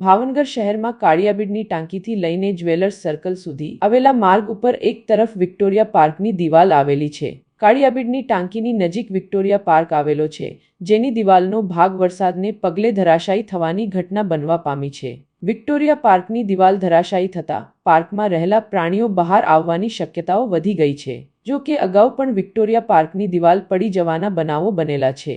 ભાવનગર શહેરમાં કાળિયાબીડની ટાંકીથી લઈને jewellers circle સુધી આવેલા માર્ગ ઉપર એક તરફ વિક્ટોરિયા પાર્કની દિવાલ આવેલી છે. કાળિયાબીડની ટાંકીની નજીક વિક્ટોરિયા પાર્ક આવેલો છે, જેની દિવાલનો ભાગ વરસાદને પગલે ધરાશાયી થવાની ઘટના બનવા પામી છે. વિક્ટોરિયા પાર્કની દિવાલ ધરાશાયી થતા પાર્કમાં રહેલા પ્રાણીઓ બહાર આવવાની શક્યતાઓ વધી ગઈ છે જો કે અગાઉ પણ વિક્ટોરિયા પાર્કની દિવાલ પડી જવાના બનાવો બનેલા છે.